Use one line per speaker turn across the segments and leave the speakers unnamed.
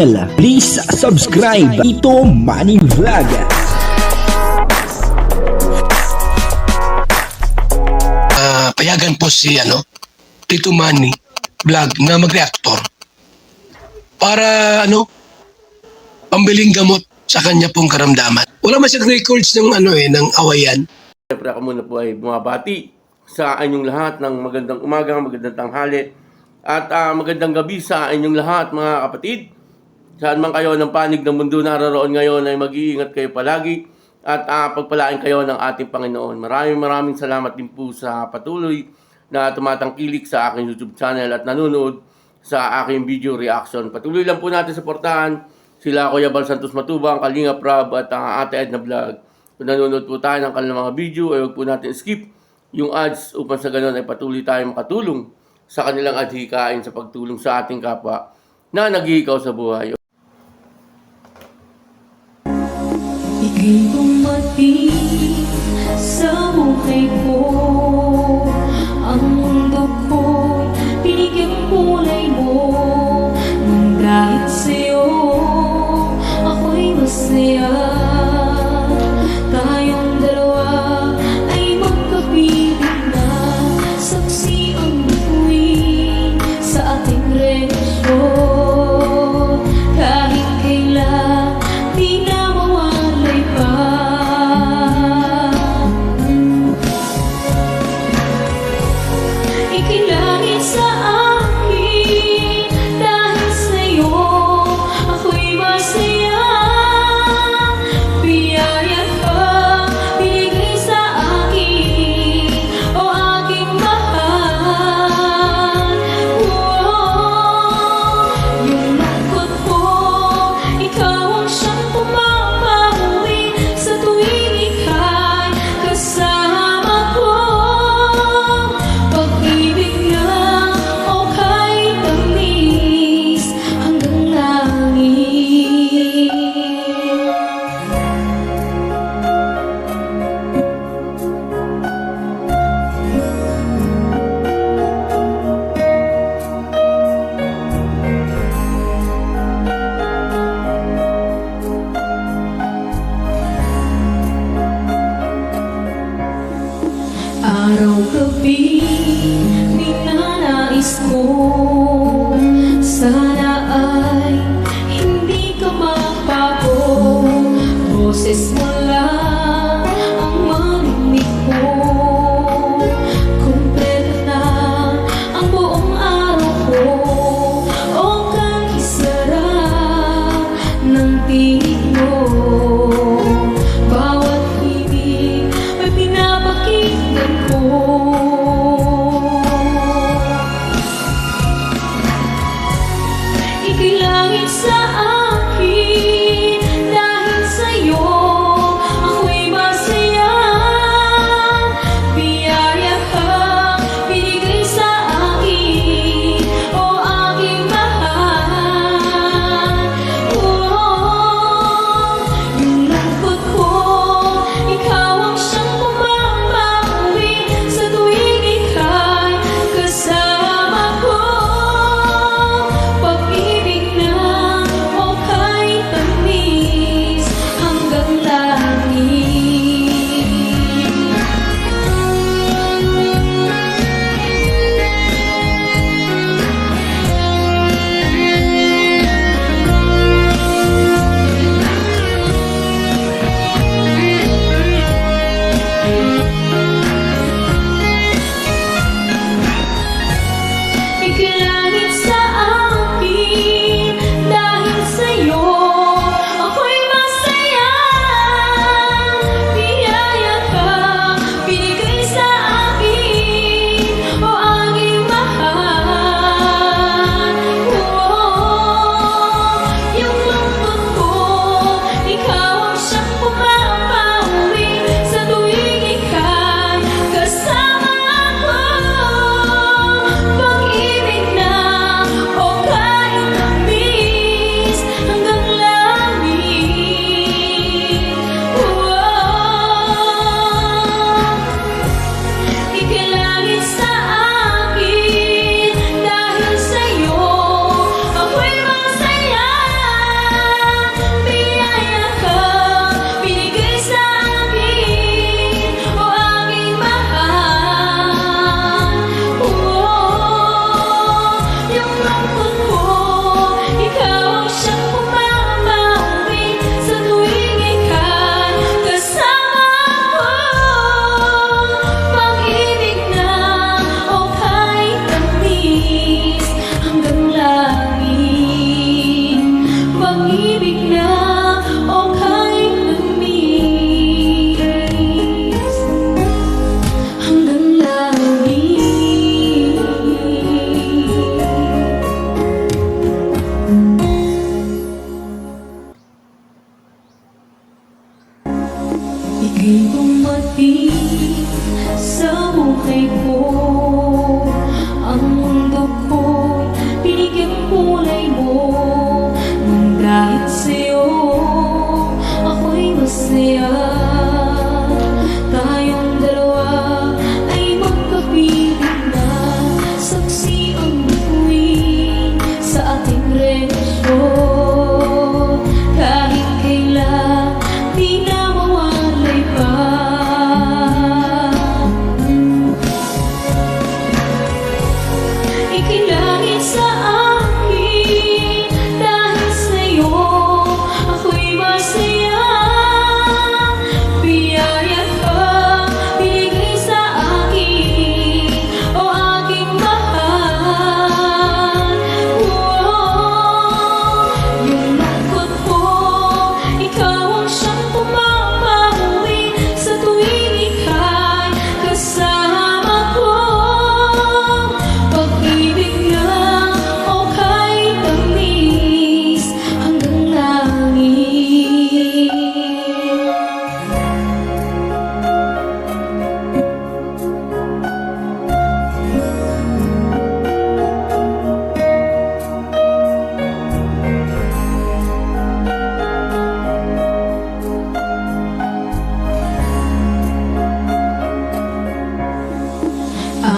Please subscribe Ito Money Vlog.
Ah, payagan po si ano, Tito Manny vlog na mag-reactor para ano, pambiling gamot sa kanya pong karamdaman. Wala man siyang records ng ano eh, ng awayan.
Siyempre ako muna po ay bumabati sa inyong lahat ng magandang umaga, magandang tanghali at ah, magandang gabi sa inyong lahat mga kapatid. Saan man kayo ng panig ng mundo naroon ngayon ay mag-iingat kayo palagi at ah, pagpalain kayo ng ating Panginoon. Maraming maraming salamat din po sa patuloy na tumatangkilik sa aking YouTube channel at nanonood sa aking video reaction. Patuloy lang po natin suportahan sila Kuya Bal Santos Matubang, Kalinga Prab at ang Ate Edna Vlog. Kung nanonood po tayo ng kanilang mga video, ay huwag po natin skip yung ads upang sa ganun ay patuloy tayo makatulong sa kanilang adhikain sa pagtulong sa ating kapwa na naghihikaw sa buhay.
Ika'y dumating sa buhay ko Sana ay hindi ka magbago. Boses mo lang ang marinig ko Kumpleto na ang buong araw ko O kakisarap ng tinig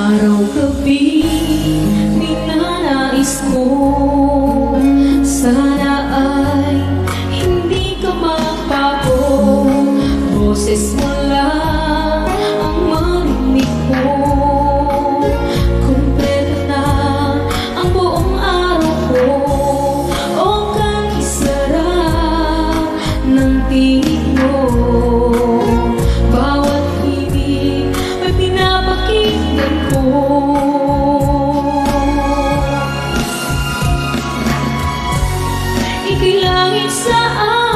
Araw-gabi, ninanais ko. Sana Ikilangit sa